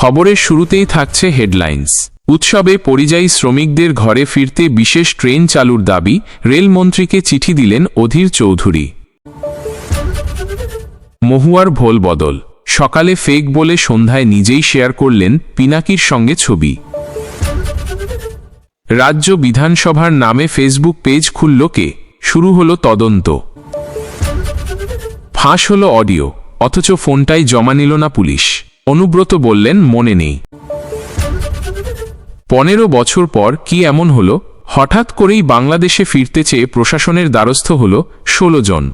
খবরের শুরুতেই থাকছে হেডলাইন্স। উৎসবে পরিযায়ী শ্রমিকদের ঘরে ফিরতে বিশেষ ট্রেন চালুর দাবি, রেলমন্ত্রীকে চিঠি দিলেন অধীর চৌধুরী। মহুয়ার ভোল বদল। সকালে ফেক বলে সন্ধ্যায় নিজেই শেয়ার করলেন পিনাকির সঙ্গে ছবি। রাজ্য বিধানসভার নামে ফেসবুক পেজ খুলল কে? শুরু হলো তদন্ত। ফাঁস হলো অডিও, অথচ ফোনটাই জমা নিল না পুলিশ। অনুব্রত বললেন, মনে নেই। পনেরো বছর পর কি এমন হলো? হঠাৎ করেই বাংলাদেশে ফিরতে চেয়ে প্রশাসনের দ্বারস্থ হল ১৬ জন।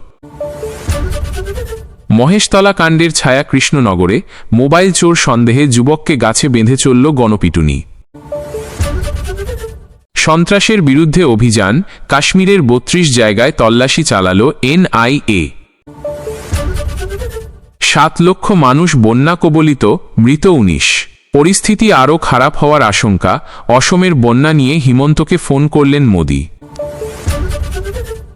মহেশতলা কাণ্ডের ছায়া কৃষ্ণনগরে মোবাইল চোর সন্দেহে যুবককে গাছে বেঁধে চলল গণপিটুনি। সন্ত্রাসের বিরুদ্ধে অভিযান, কাশ্মীরের বত্রিশ জায়গায় তল্লাশি চালাল এনআইএ। সাত লক্ষ মানুষ বন্যা কবলিত, মৃত উনিশ। পরিস্থিতি আরও খারাপ হওয়ার আশঙ্কা, অসমের বন্যা নিয়ে হিমন্তকে ফোন করলেন মোদি।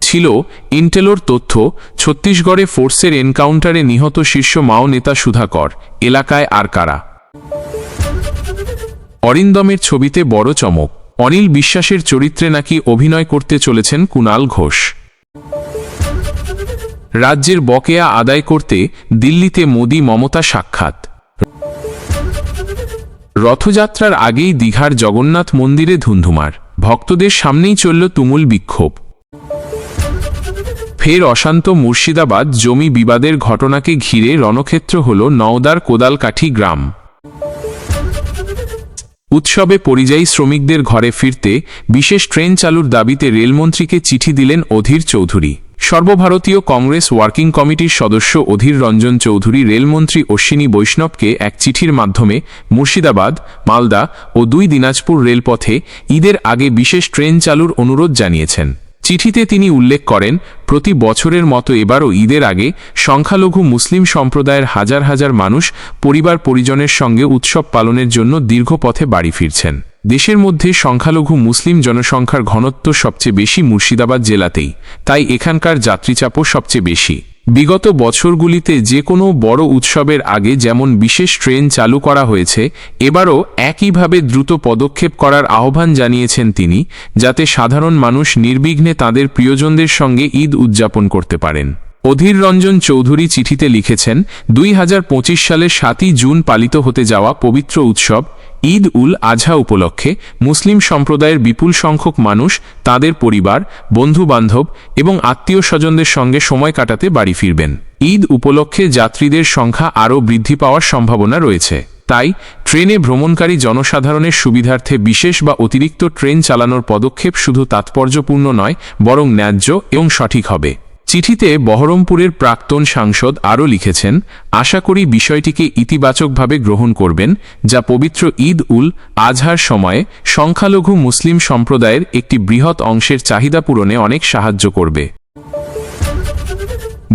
ছিল ইন্টেলোর তথ্য, ছত্তিশগড়ে ফোর্সের এনকাউন্টারে নিহত শীর্ষ মাও নেতা সুধাকর, এলাকায় আর কারা? অরিন্দমের ছবিতে বড় চমক, অনিল বিশ্বাসের চরিত্রে নাকি অভিনয় করতে চলেছেন কুনাল ঘোষ। রাজ্যের বকেয়া আদায় করতে দিল্লিতে মোদি মমতা সাক্ষাৎ। রথযাত্রার আগেই দীঘার জগন্নাথ মন্দিরে ধুন্ধুমার। ভক্তদের সামনেই চলল তুমুল বিক্ষোভ। ফের অশান্ত মুর্শিদাবাদ জমি বিবাদের ঘটনাকে ঘিরে রণক্ষেত্র হল নওদার কোদালকাঠি গ্রাম। উৎসবে পরিযায়ী শ্রমিকদের ঘরে ফিরতে বিশেষ ট্রেন চালুর দাবিতে রেলমন্ত্রীকে চিঠি দিলেন অধীর চৌধুরী। সর্বভারতীয় কংগ্রেস ওয়ার্কিং কমিটির সদস্য অধীর রঞ্জন চৌধুরী রেলমন্ত্রী অশ্বিনী বৈষ্ণবকে এক চিঠির মাধ্যমে মুর্শিদাবাদ, মালদা ও দুই দিনাজপুর রেলপথে ঈদের আগে বিশেষ ট্রেন চালুর অনুরোধ জানিয়েছেন। চিঠিতে তিনি উল্লেখ করেন, প্রতি বছরের মতো এবারও ঈদের আগে সংখ্যালঘু মুসলিম সম্প্রদায়ের হাজার হাজার মানুষ পরিবার পরিজনের সঙ্গে উৎসব পালনের জন্য দীর্ঘ পথে বাড়ি ফিরছেন। দেশের মধ্যে সংখ্যালঘু মুসলিম জনসংখ্যার ঘনত্ব সবচেয়ে বেশি মুর্শিদাবাদ জেলাতেই, তাই এখানকার যাত্রীচাপও সবচেয়ে বেশি। বিগত বছরগুলিতে যে কোনো বড় উৎসবের আগে যেমন বিশেষ ট্রেন চালু করা হয়েছে, এবারও একইভাবে দ্রুত পদক্ষেপ করার আহ্বান জানিয়েছেন তিনি, যাতে সাধারণ মানুষ নির্বিঘ্নে তাদের প্রিয়জনদের সঙ্গে ঈদ উদযাপন করতে পারেন। অধীর রঞ্জন চৌধুরী চিঠিতে লিখেছেন, দুই সালের সাতই জুন পালিত হতে যাওয়া পবিত্র উৎসব ঈদ উল আজহা উপলক্ষে মুসলিম সম্প্রদায়ের বিপুল সংখ্যক মানুষ, তাদের পরিবার, বন্ধু-বান্ধব এবং আত্মীয় স্বজনদের সঙ্গে সময় কাটাতে বাড়ি ফিরবেন। ঈদ উপলক্ষে যাত্রীদের সংখ্যা আরও বৃদ্ধি পাওয়ার সম্ভাবনা রয়েছে। তাই ট্রেনে ভ্রমণকারী জনসাধারণের সুবিধার্থে বিশেষ বা অতিরিক্ত ট্রেন চালানোর পদক্ষেপ শুধু তাৎপর্যপূর্ণ নয়, বরং ন্যায্য এবং সঠিক হবে। চিঠিতে বহরমপুরের প্রাক্তন সাংসদ আরও লিখেছেন, আশা করি বিষয়টিকে ইতিবাচকভাবে গ্রহণ করবেন, যা পবিত্র ঈদ উল আজহার সময়ে সংখ্যালঘু মুসলিম সম্প্রদায়ের একটি বৃহৎ অংশের চাহিদা পূরণে অনেক সাহায্য করবে।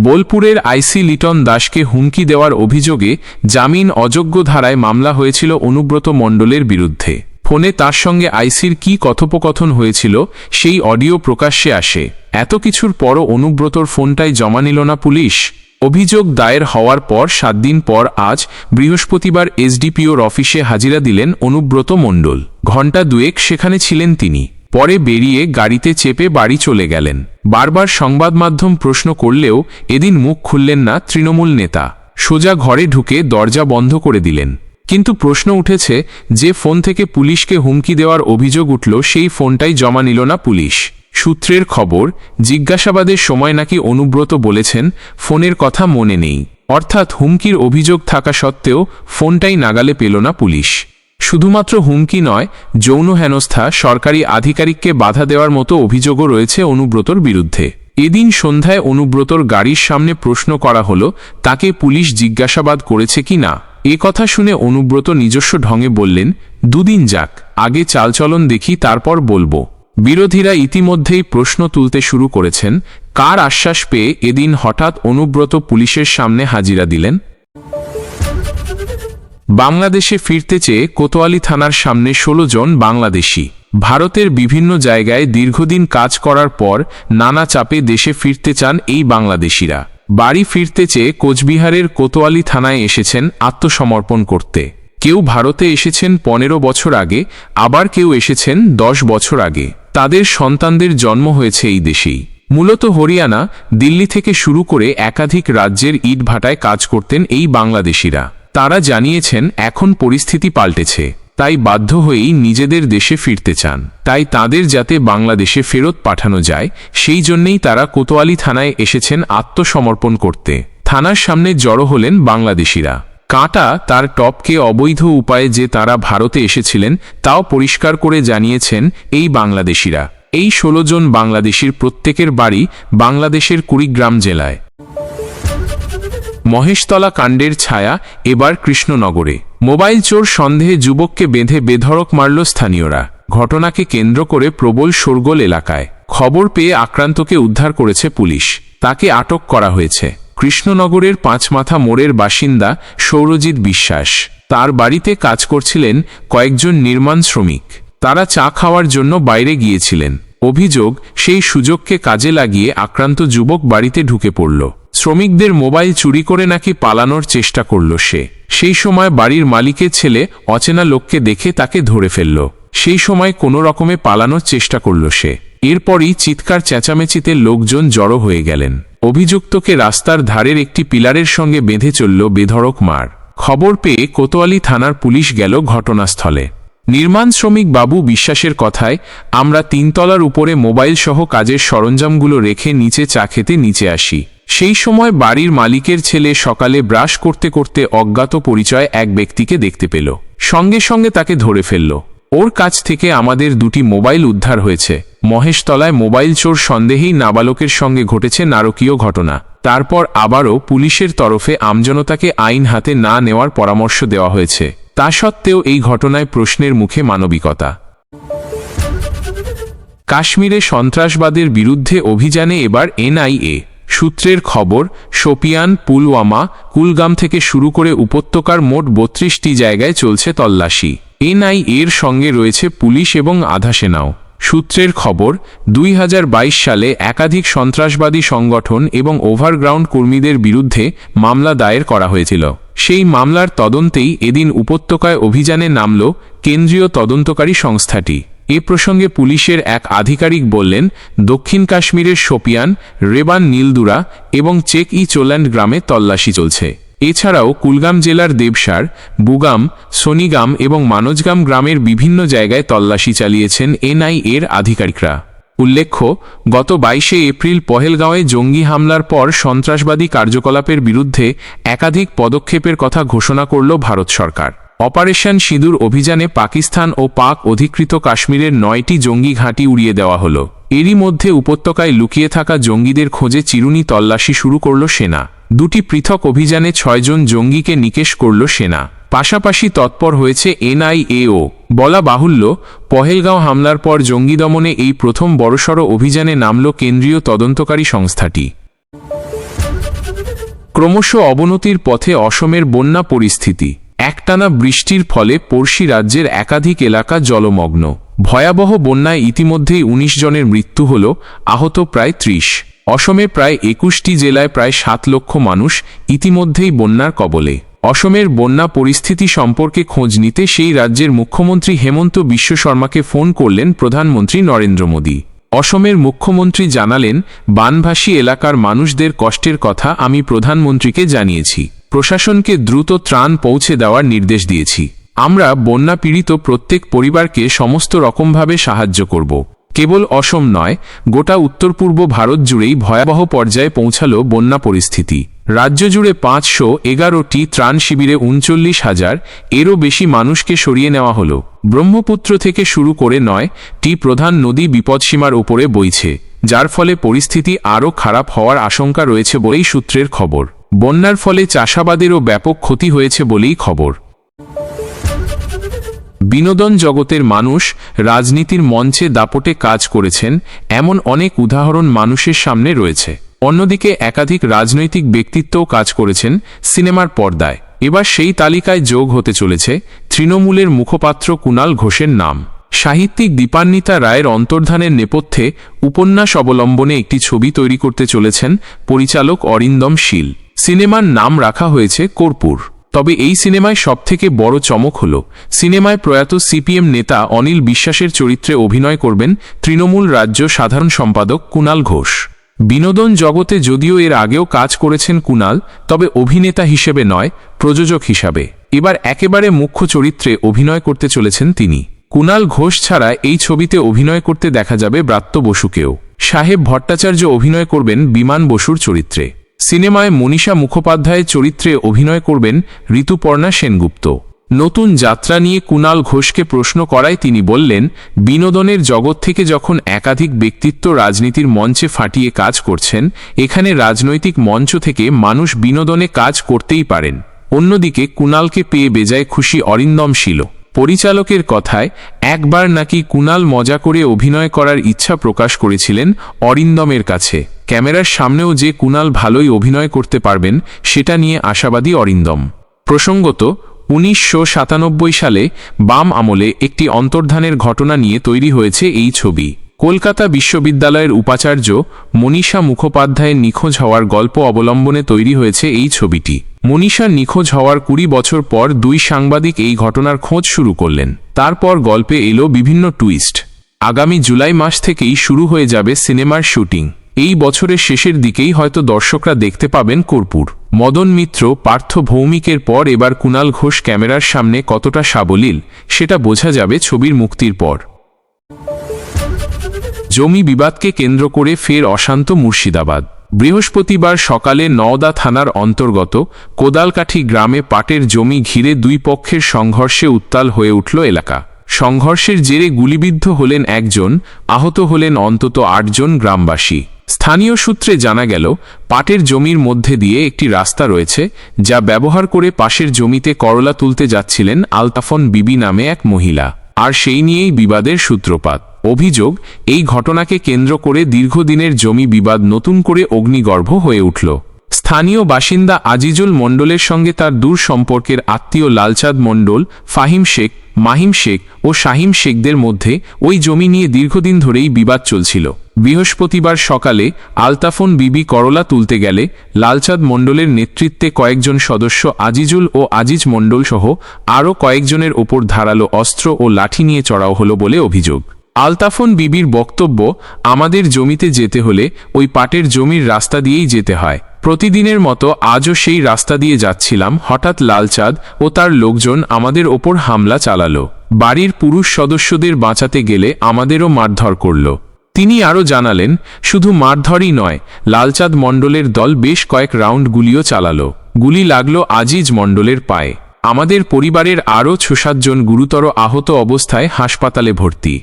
বোলপুরের আইসি লিটন দাসকে হুমকি দেওয়ার অভিযোগে জামিন অযোগ্য ধারায় মামলা হয়েছিল অনুব্রত মণ্ডলের বিরুদ্ধে। ফোনে তার সঙ্গে আইসির কি কথোপকথন হয়েছিল, সেই অডিও প্রকাশ্যে আসে। এত কিছুর পরও অনুব্রতর ফোনটাই জমা নিল না পুলিশ। অভিযোগ দায়ের হওয়ার পর সাত দিন পর আজ বৃহস্পতিবার এসডিপিওর অফিসে হাজিরা দিলেন অনুব্রত মণ্ডল। ঘণ্টা দুয়েক সেখানে ছিলেন তিনি। পরে বেরিয়ে গাড়িতে চেপে বাড়ি চলে গেলেন। বারবার সংবাদ মাধ্যম প্রশ্ন করলেও এদিন মুখ খুললেন না তৃণমূল নেতা। সোজা ঘরে ঢুকে দরজা বন্ধ করে দিলেন। কিন্তু প্রশ্ন উঠেছে, যে ফোন থেকে পুলিশকে হুমকি দেওয়ার অভিযোগ উঠল, সেই ফোনটাই জমা নিল না পুলিশ। সূত্রের খবর, জিজ্ঞাসাবাদের সময় নাকি অনুব্রত বলেছেন, ফোনের কথা মনে নেই। অর্থাৎ হুমকির অভিযোগ থাকা সত্ত্বেও, ফোনটাই নাগালে পেল না পুলিশ। শুধুমাত্র হুমকি নয়, যৌন হেনস্থা, সরকারি আধিকারিককে বাধা দেওয়ার মতো অভিযোগও রয়েছে অনুব্রতর বিরুদ্ধে। এদিন সন্ধ্যায় অনুব্রতর গাড়ির সামনে প্রশ্ন করা হল, তাকে পুলিশ জিজ্ঞাসাবাদ করেছে কি না? এ কথা শুনে অনুব্রত নিজস্ব ঢঙে বললেন, দুদিন যাক, আগে চালচলন দেখি, তারপর বলব। বিরোধীরা ইতিমধ্যেই প্রশ্ন তুলতে শুরু করেছেন, কার আশ্বাস পেয়ে এদিন হঠাৎ অনুব্রত পুলিশের সামনে হাজিরা দিলেন? বাংলাদেশে ফিরতে চেয়ে কোতোয়ালি থানার সামনে ১৬ জন বাংলাদেশি। ভারতের বিভিন্ন জায়গায় দীর্ঘদিন কাজ করার পর নানা চাপে দেশে ফিরতে চান এই বাংলাদেশিরা। বাড়ি ফিরতে চেয়ে কোচবিহারের কোতোয়ালি থানায় এসেছেন আত্মসমর্পণ করতে। কেউ ভারতে এসেছেন পনেরো বছর আগে, আবার কেউ এসেছেন দশ বছর আগে। তাদের সন্তানদের জন্ম হয়েছে এই দেশেই। মূলত হরিয়ানা, দিল্লি থেকে শুরু করে একাধিক রাজ্যের ইটভাটায় কাজ করতেন এই বাংলাদেশিরা। তারা জানিয়েছেন, এখন পরিস্থিতি পাল্টেছে। তাই বাধ্য হয়েই নিজেদের দেশে ফিরতে চান। তাই তাদের যাতে বাংলাদেশে ফেরত পাঠানো যায়, সেই জন্যেই তারা কোতোয়ালি থানায় এসেছেন আত্মসমর্পণ করতে। থানার সামনে জড়ো হলেন বাংলাদেশিরা। কাঁটা তার টপকে অবৈধ উপায়ে যে তারা ভারতে এসেছিলেন, তাও পরিষ্কার করে জানিয়েছেন এই বাংলাদেশিরা। এই ষোলো জন বাংলাদেশির প্রত্যেকের বাড়ি বাংলাদেশের কুড়িগ্রাম জেলায়। মহেশতলা কাণ্ডের ছায়া এবার কৃষ্ণনগরে। মোবাইল চোর সন্দেহে যুবককে বেঁধে বেধড়ক মারল স্থানীয়রা। ঘটনাকে কেন্দ্র করে প্রবল শোরগোল এলাকায়। খবর পেয়ে আক্রান্তকে উদ্ধার করেছে পুলিশ। তাকে আটক করা হয়েছে। কৃষ্ণনগরের পাঁচমাথা মোড়ের বাসিন্দা সৌরজিৎ বিশ্বাস। তার বাড়িতে কাজ করছিলেন কয়েকজন নির্মাণ শ্রমিক। তারা চা খাওয়ার জন্য বাইরে গিয়েছিলেন। অভিযোগ, সেই সুযোগকে কাজে লাগিয়ে আক্রান্ত যুবক বাড়িতে ঢুকে পড়ল। শ্রমিকদের মোবাইল চুরি করে নাকি পালানোর চেষ্টা করল সে। সেই সময় বাড়ির মালিকের ছেলে অচেনা লোককে দেখে তাকে ধরে ফেলল। সেই সময় কোনো রকমে পালানোর চেষ্টা করল সে। এরপরই চিৎকার চেঁচামেচিতে লোকজন জড়ো হয়ে গেলেন। অভিযুক্তকে রাস্তার ধারের একটি পিলারের সঙ্গে বেঁধে চলল বেধড়ক মার। খবর পেয়ে কোতোয়ালি থানার পুলিশ গেল ঘটনাস্থলে। নির্মাণ শ্রমিক বাবু বিশ্বাসের কথায়, আমরা তিনতলার উপরে মোবাইল সহ কাজের সরঞ্জামগুলো রেখে নিচে চা খেতে নিচে আসি। সেই সময় বাড়ির মালিকের ছেলে সকালে ব্রাশ করতে করতে অজ্ঞাত পরিচয় এক ব্যক্তিকে দেখতে পেল। সঙ্গে সঙ্গে তাকে ধরে ফেলল। ওর কাছ থেকে আমাদের দুটি মোবাইল উদ্ধার হয়েছে। মহেশতলায় মোবাইল চোর সন্দেহেই নাবালকের সঙ্গে ঘটেছে নারকীয় ঘটনা। তারপর আবারও পুলিশের তরফে আমজনতাকে আইন হাতে না নেওয়ার পরামর্শ দেওয়া হয়েছে। তা সত্ত্বেও এই ঘটনায় প্রশ্নের মুখে মানবিকতা। কাশ্মীরে সন্ত্রাসবাদের বিরুদ্ধে অভিযানে এবার এনআইএ। সূত্রের খবর, শোপিয়ান পুলওয়ামা কুলগাম থেকে শুরু করে উপত্যকার মোট বত্রিশটি জায়গায় চলছে তল্লাশি। এনআই এর সঙ্গে রয়েছে পুলিশ এবং আধা সেনাও সূত্রের খবর, দুই হাজার বাইশ সালে একাধিক সন্ত্রাসবাদী সংগঠন এবং ওভারগ্রাউন্ড কর্মীদের বিরুদ্ধে মামলা দায়ের করা হয়েছিল। সেই মামলার তদন্তেই এদিন উপত্যকায় অভিযানে নামল কেন্দ্রীয় তদন্তকারী সংস্থাটি। এ প্রসঙ্গে পুলিশের এক আধিকারিক বললেন, দক্ষিণ কাশ্মীরের শোপিয়ান, রেবান নীলদুরা এবং চেক ই চোল্যান্ড গ্রামে তল্লাশি চলছে। এছাড়াও কুলগাম জেলার দেবসার, বুগাম, সোনিগাম এবং মানজগাম গ্রামের বিভিন্ন জায়গায় তল্লাশি চালিয়েছেন এনআই এর আধিকারিকরা। উল্লেখ্য, গত বাইশে এপ্রিল পহেলগাঁওয়ে জঙ্গি হামলার পর সন্ত্রাসবাদী কার্যকলাপের বিরুদ্ধে একাধিক পদক্ষেপের কথা ঘোষণা করল ভারত সরকার। অপারেশন সিঁদুর অভিযানে পাকিস্তান ও পাক অধিকৃত কাশ্মীরের নয়টি জঙ্গি ঘাঁটি উড়িয়ে দেওয়া হল। এরই মধ্যে উপত্যকায় লুকিয়ে থাকা জঙ্গিদের খোঁজে চিরুনি তল্লাশি শুরু করল সেনা। দুটি পৃথক অভিযানে ছয়জন জঙ্গিকে নিকেশ করল সেনা। পাশাপাশি তৎপর হয়েছে এনআইএও। বলা বাহুল্য, পহেলগাঁও হামলার পর জঙ্গি দমনে এই প্রথম বড়সড় অভিযানে নামল কেন্দ্রীয় তদন্তকারী সংস্থাটি। ক্রমশ অবনতির পথে অসমের বন্যা পরিস্থিতি। একটানা বৃষ্টির ফলে পড়শি রাজ্যের একাধিক এলাকা জলমগ্ন। ভয়াবহ বন্যায় ইতিমধ্যেই ১৯ জনের মৃত্যু হল, আহত প্রায় ত্রিশ। অসমে প্রায় একুশটি জেলায় প্রায় সাত লক্ষ মানুষ ইতিমধ্যেই বন্যার কবলে। অসমের বন্যা পরিস্থিতি সম্পর্কে খোঁজ নিতে সেই রাজ্যের মুখ্যমন্ত্রী হেমন্ত বিশ্ব শর্মাকে ফোন করলেন প্রধানমন্ত্রী নরেন্দ্র মোদী। অসমের মুখ্যমন্ত্রী জানালেন, বানভাসী এলাকার মানুষদের কষ্টের কথা আমি প্রধানমন্ত্রীকে জানিয়েছি। প্রশাসনকে দ্রুত ত্রাণ পৌঁছে দেওয়ার নির্দেশ দিয়েছি। আমরা বন্যা পীড়িত প্রত্যেক পরিবারকে সমস্ত রকমভাবে সাহায্য করব। কেবল অসম নয়, গোটা উত্তর পূর্ব ভারত জুড়েই ভয়াবহ পর্যায়ে পৌঁছাল বন্যা পরিস্থিতি। রাজ্য জুড়ে পাঁচশো এগারোটি ত্রাণ শিবিরে উনচল্লিশ হাজার, এরও বেশি মানুষকে সরিয়ে নেওয়া হল। ব্রহ্মপুত্র থেকে শুরু করে নয়, টি প্রধান নদী বিপদসীমার ওপরে বইছে, যার ফলে পরিস্থিতি আরও খারাপ হওয়ার আশঙ্কা রয়েছে বলেই সূত্রের খবর। বন্যার ফলে চাষাবাদেরও ব্যাপক ক্ষতি হয়েছে বলেই খবর। বিনোদন জগতের মানুষ রাজনীতির মঞ্চে দাপটে কাজ করেছেন এমন অনেক উদাহরণ মানুষের সামনে রয়েছে। অন্যদিকে একাধিক রাজনৈতিক ব্যক্তিত্বও কাজ করেছেন সিনেমার পর্দায়। এবার সেই তালিকায় যোগ হতে চলেছে তৃণমূলের মুখপাত্র কুণাল ঘোষের নাম। সাহিত্যিক দীপান্বিতা রায়ের অন্তর্ধানের নেপথ্যে উপন্যাস অবলম্বনে একটি ছবি তৈরি করতে চলেছেন পরিচালক অরিন্দম শীল। সিনেমার নাম রাখা হয়েছে কর্পূর। তবে এই সিনেমায় সবথেকে বড় চমক হল, সিনেমায় প্রয়াত সিপিএম নেতা অনিল বিশ্বাসের চরিত্রে অভিনয় করবেন তৃণমূল রাজ্য সাধারণ সম্পাদক কুণাল ঘোষ। বিনোদন জগতে যদিও এর আগেও কাজ করেছেন কুণাল, তবে অভিনেতা হিসেবে নয়, প্রযোজক হিসাবে। এবার একেবারে মুখ্য চরিত্রে অভিনয় করতে চলেছেন তিনি। কুণাল ঘোষ ছাড়া এই ছবিতে অভিনয় করতে দেখা যাবে ব্রাত্য বসুকেও। সাহেব ভট্টাচার্য অভিনয় করবেন বিমান বসুর চরিত্রে। সিনেমায় মনীষা মুখোপাধ্যায়ের চরিত্রে অভিনয় করবেন ঋতুপর্ণা সেনগুপ্ত। নতুন যাত্রা নিয়ে কুনাল ঘোষকে প্রশ্ন করায় তিনি বললেন, বিনোদনের জগৎ থেকে যখন একাধিক ব্যক্তিত্ব রাজনীতির মঞ্চে ফাটিয়ে কাজ করছেন, এখানে রাজনৈতিক মঞ্চ থেকে মানুষ বিনোদনে কাজ করতেই পারেন। অন্যদিকে কুণালকে পেয়ে বেজায় খুশি অরিন্দম শিল। পরিচালকের কথায় একবার নাকি কুনাল মজা করে অভিনয় করার ইচ্ছা প্রকাশ করেছিলেন অরিন্দমের কাছে। ক্যামেরার সামনেও যে কুনাল ভালোই অভিনয় করতে পারবেন, সেটা নিয়ে আশাবাদী অরিন্দম। প্রসঙ্গত, উনিশশো সাতানব্বই সালে বাম আমলে একটি অন্তর্ধানের ঘটনা নিয়ে তৈরি হয়েছে এই ছবি। কলকাতা বিশ্ববিদ্যালয়ের উপাচার্য মনীষা মুখোপাধ্যায়ের নিখোঁজ হওয়ার গল্প অবলম্বনে তৈরি হয়েছে এই ছবিটি। মনীষা নিখোঁজ হওয়ার কুড়ি বছর পর দুই সাংবাদিক এই ঘটনার খোঁজ শুরু করলেন। তারপর গল্পে এলো বিভিন্ন টুইস্ট। আগামী জুলাই মাস থেকেই শুরু হয়ে যাবে সিনেমার শুটিং। এই বছরের শেষের দিকেই হয়তো দর্শকরা দেখতে পাবেন কর্পূর। মদন মিত্র, পার্থ ভৌমিকের পর এবার কুণাল ঘোষ ক্যামেরার সামনে কতটা সাবলীল, সেটা বোঝা যাবে ছবির মুক্তির পর। জমি বিবাদকে কেন্দ্র করে ফের অশান্ত মুর্শিদাবাদ। বৃহস্পতিবার সকালে নওদা থানার অন্তর্গত কোদালকাঠি গ্রামে পাটের জমি ঘিরে দুই পক্ষের সংঘর্ষে উত্তাল হয়ে উঠল এলাকা। সংঘর্ষের জেরে গুলিবিদ্ধ হলেন একজন, আহত হলেন অন্তত আটজন গ্রামবাসী। স্থানীয় সূত্রে জানা গেল, পাটের জমির মধ্যে দিয়ে একটি রাস্তা রয়েছে, যা ব্যবহার করে পাশের জমিতে করলা তুলতে যাচ্ছিলেন আলতাফন বিবি নামে এক মহিলা। আর সেই নিয়েই বিবাদের সূত্রপাত। অভিযোগ, এই ঘটনাকে কেন্দ্র করে দীর্ঘদিনের জমি বিবাদ নতুন করে অগ্নিগর্ভ হয়ে উঠল। স্থানীয় বাসিন্দা আজিজুল মণ্ডলের সঙ্গে তার দূর সম্পর্কের আত্মীয় লালচাঁদ মণ্ডল, ফাহিম শেখ, মাহিম শেখ ও শাহিম শেখদের মধ্যে ওই জমি নিয়ে দীর্ঘদিন ধরেই বিবাদ চলছিল। বৃহস্পতিবার সকালে আলতাফোন বিবি করলা তুলতে গেলে লালচাঁদ মণ্ডলের নেতৃত্বে কয়েকজন সদস্য আজিজুল ও আজিজ মণ্ডল সহ আরও কয়েকজনের ওপর ধারালো অস্ত্র ও লাঠি নিয়ে চড়াও হলো বলে অভিযোগ। আলতাফন বিবির বক্তব্য, আমাদের জমিতে যেতে হলে ওই পাটের জমির রাস্তা দিয়েই যেতে হয়। প্রতিদিনের মতো আজও সেই রাস্তা দিয়ে যাচ্ছিলাম, হঠাৎ লালচাঁদ ও তার লোকজন আমাদের ওপর হামলা চালালো। বাড়ির পুরুষ সদস্যদের বাঁচাতে গেলে আমাদেরও মারধর করল। তিনি আরও জানালেন, শুধু মারধরই নয়, লালচাঁদ মণ্ডলের দল বেশ কয়েক রাউন্ড গুলিও চালালো। গুলি লাগল আজিজ মণ্ডলের পায়ে। আমাদের পরিবারের আরও ছ সাতজন গুরুতর আহত অবস্থায় হাসপাতালে ভর্তি।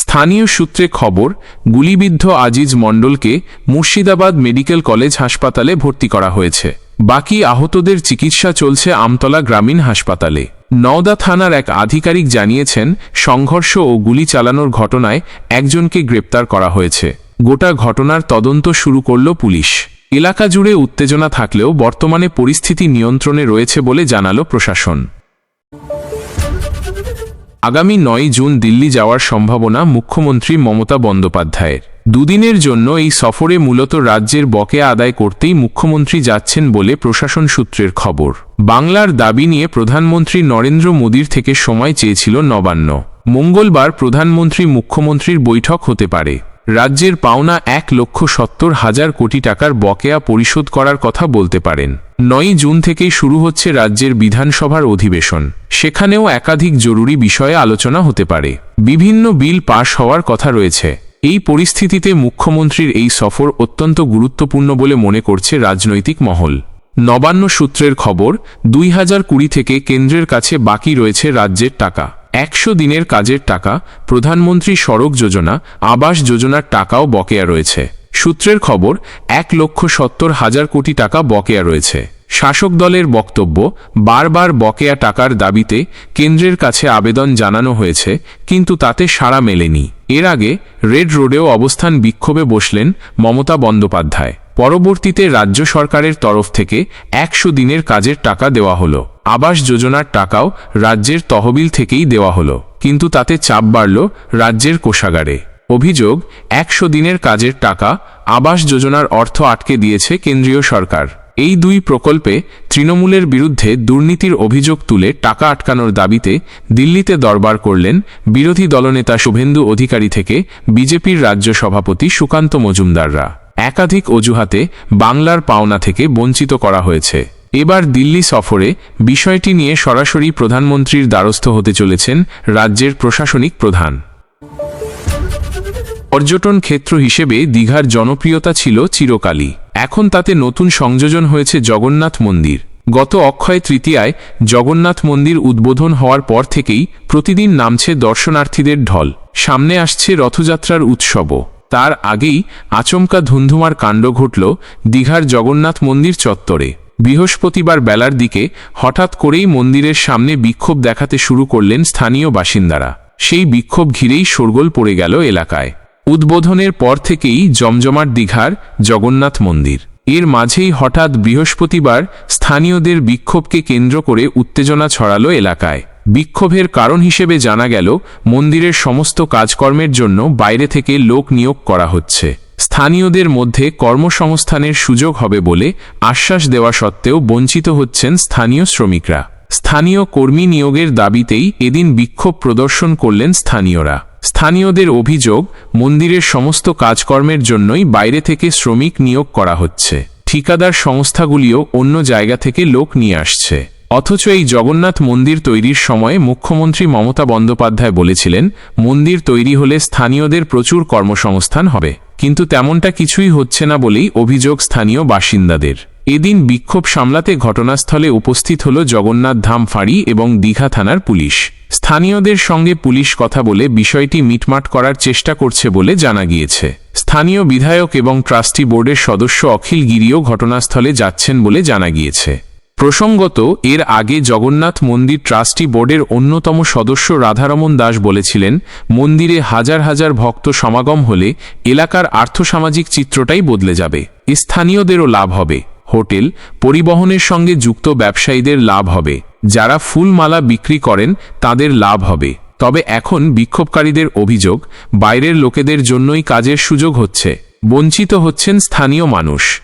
স্থানীয় সূত্রে খবর, গুলিবিদ্ধ আজিজ মণ্ডলকে মুর্শিদাবাদ মেডিকেল কলেজ হাসপাতালে ভর্তি করা হয়েছে। বাকি আহতদের চিকিৎসা চলছে আমতলা গ্রামীণ হাসপাতালে। নওদা থানার এক আধিকারিক জানিয়েছেন, সংঘর্ষ ও গুলি চালানোর ঘটনায় একজনকে গ্রেপ্তার করা হয়েছে। গোটা ঘটনার তদন্ত শুরু করল পুলিশ। এলাকা জুড়ে উত্তেজনা থাকলেও বর্তমানে পরিস্থিতি নিয়ন্ত্রণে রয়েছে বলে জানালো প্রশাসন। আগামী নয় জুন দিল্লি যাওয়ার সম্ভাবনা মুখ্যমন্ত্রী মমতা বন্দ্যোপাধ্যায়ের। দুদিনের জন্য এই সফরে মূলত রাজ্যের বকে আদায় করতেই মুখ্যমন্ত্রী যাচ্ছেন বলে প্রশাসন সূত্রের খবর। বাংলার দাবি নিয়ে প্রধানমন্ত্রী নরেন্দ্র মোদীর থেকে সময় চেয়েছিল নবান্ন। মঙ্গলবার প্রধানমন্ত্রী মুখ্যমন্ত্রীর বৈঠক হতে পারে। রাজ্যের পাওনা এক লক্ষ সত্তর হাজার কোটি টাকার বকেয়া পরিশোধ করার কথা বলতে পারেন। নয় জুন থেকেই শুরু হচ্ছে রাজ্যের বিধানসভার অধিবেশন। সেখানেও একাধিক জরুরি বিষয়ে আলোচনা হতে পারে। বিভিন্ন বিল পাশ হওয়ার কথা রয়েছে। এই পরিস্থিতিতে মুখ্যমন্ত্রীর এই সফর অত্যন্ত গুরুত্বপূর্ণ বলে মনে করছে রাজনৈতিক মহল। নবান্ন সূত্রের খবর, দুই হাজার কুড়ি থেকে কেন্দ্রের কাছে বাকি রয়েছে রাজ্যের টাকা। একশো দিনের কাজের টাকা প্রধানমন্ত্রী সড়ক যোজনা, আবাস যোজনার টাকাও বকেয়া রয়েছে। সূত্রের খবর, এক লক্ষ সত্তর হাজার কোটি টাকা বকেয়া রয়েছে। শাসক দলের বক্তব্য, বারবার বকেয়া টাকার দাবিতে কেন্দ্রের কাছে আবেদন জানানো হয়েছে, কিন্তু তাতে সাড়া মেলেনি। এর আগে রেড রোডেও অবস্থান বিক্ষোভে বসলেন মমতা বন্দ্যোপাধ্যায়। পরবর্তীতে রাজ্য সরকারের তরফ থেকে একশো দিনের কাজের টাকা দেওয়া হলো। আবাস যোজনার টাকাও রাজ্যের তহবিল থেকেই দেওয়া হলো। কিন্তু তাতে চাপ বাড়ল রাজ্যের কোষাগারে। অভিযোগ, একশো দিনের কাজের টাকা আবাস যোজনার অর্থ আটকে দিয়েছে কেন্দ্রীয় সরকার। এই দুই প্রকল্পে তৃণমূলের বিরুদ্ধে দুর্নীতির অভিযোগ তুলে টাকা আটকানোর দাবিতে দিল্লিতে দরবার করলেন বিরোধী দলনেতা শুভেন্দু অধিকারী থেকে বিজেপির রাজ্য সভাপতি সুকান্ত মজুমদাররা। একাধিক অজুহাতে বাংলার পাওনা থেকে বঞ্চিত করা হয়েছে। এবার দিল্লি সফরে বিষয়টি নিয়ে সরাসরি প্রধানমন্ত্রীর দ্বারস্থ হতে চলেছেন রাজ্যের প্রশাসনিক প্রধান। পর্যটন ক্ষেত্র হিসেবে দীঘার জনপ্রিয়তা ছিল চিরকালই। এখন তাতে নতুন সংযোজন হয়েছে জগন্নাথ মন্দির। গত অক্ষয় তৃতীয়ায় জগন্নাথ মন্দির উদ্বোধন হওয়ার পর থেকেই প্রতিদিন নামছে দর্শনার্থীদের ঢল। সামনে আসছে রথযাত্রার উৎসবও। তার আগেই আচমকা ধুন্ধুমার কাণ্ড ঘটল দীঘার জগন্নাথ মন্দির চত্বরে। বৃহস্পতিবার বেলার দিকে হঠাৎ করেই মন্দিরের সামনে বিক্ষোভ দেখাতে শুরু করলেন স্থানীয় বাসিন্দারা। সেই বিক্ষোভ ঘিরেই শোরগোল পড়ে গেল এলাকায়। উদ্বোধনের পর থেকেই জমজমাট দীঘার জগন্নাথ মন্দির। এর মাঝেই হঠাৎ বৃহস্পতিবার স্থানীয়দের বিক্ষোভকে কেন্দ্র করে উত্তেজনা ছড়ালো এলাকায়। বিক্ষোভের কারণ হিসেবে জানা গেল, মন্দিরের সমস্ত কাজকর্মের জন্য বাইরে থেকে লোক নিয়োগ করা হচ্ছে। স্থানীয়দের মধ্যে কর্মসংস্থানের সুযোগ হবে বলে আশ্বাস দেওয়া সত্ত্বেও বঞ্চিত হচ্ছেন স্থানীয় শ্রমিকরা। স্থানীয় কর্মী নিয়োগের দাবিতেই এদিন বিক্ষোভ প্রদর্শন করলেন স্থানীয়রা। স্থানীয়দের অভিযোগ, মন্দিরের সমস্ত কাজকর্মের জন্যই বাইরে থেকে শ্রমিক নিয়োগ করা হচ্ছে। ঠিকাদার সংস্থাগুলিও অন্য জায়গা থেকে লোক নিয়ে আসছে। অথচ এই জগন্নাথ মন্দির তৈরির সময় মুখ্যমন্ত্রী মমতা বন্দ্যোপাধ্যায় বলেছিলেন, মন্দির তৈরি হলে স্থানীয়দের প্রচুর কর্মসংস্থান হবে। কিন্তু তেমনটা কিছুই হচ্ছে না বলেই অভিযোগ স্থানীয় বাসিন্দাদের। এদিন বিক্ষোভ সামলাতে ঘটনাস্থলে উপস্থিত হল জগন্নাথ ধাম ফাঁড়ি এবং দীঘা থানার পুলিশ। স্থানীয়দের সঙ্গে পুলিশ কথা বলে বিষয়টি মিটমাট করার চেষ্টা করছে বলে জানা গিয়েছে। স্থানীয় বিধায়ক এবং ট্রাস্টি বোর্ডের সদস্য অখিল গিরিও ঘটনাস্থলে যাচ্ছেন বলে জানা গিয়েছে। প্রসঙ্গত, এর আগে জগন্নাথ মন্দির ট্রাস্টি বোর্ডের অন্যতম সদস্য রাধারমন দাস বলেছিলেন, মন্দিরে হাজার হাজার ভক্ত সমাগম হলে এলাকার আর্থসামাজিক চিত্রটাই বদলে যাবে। স্থানীয়দেরও লাভ হবে। হোটেল, পরিবহনের সঙ্গে যুক্ত ব্যবসায়ীদের লাভ হবে। যারা ফুলমালা বিক্রি করেন, তাদের লাভ হবে। তবে এখন বিক্ষোভকারীদের অভিযোগ, বাইরের লোকেদের জন্যই কাজের সুযোগ হচ্ছে। বঞ্চিত হচ্ছেন স্থানীয় মানুষ।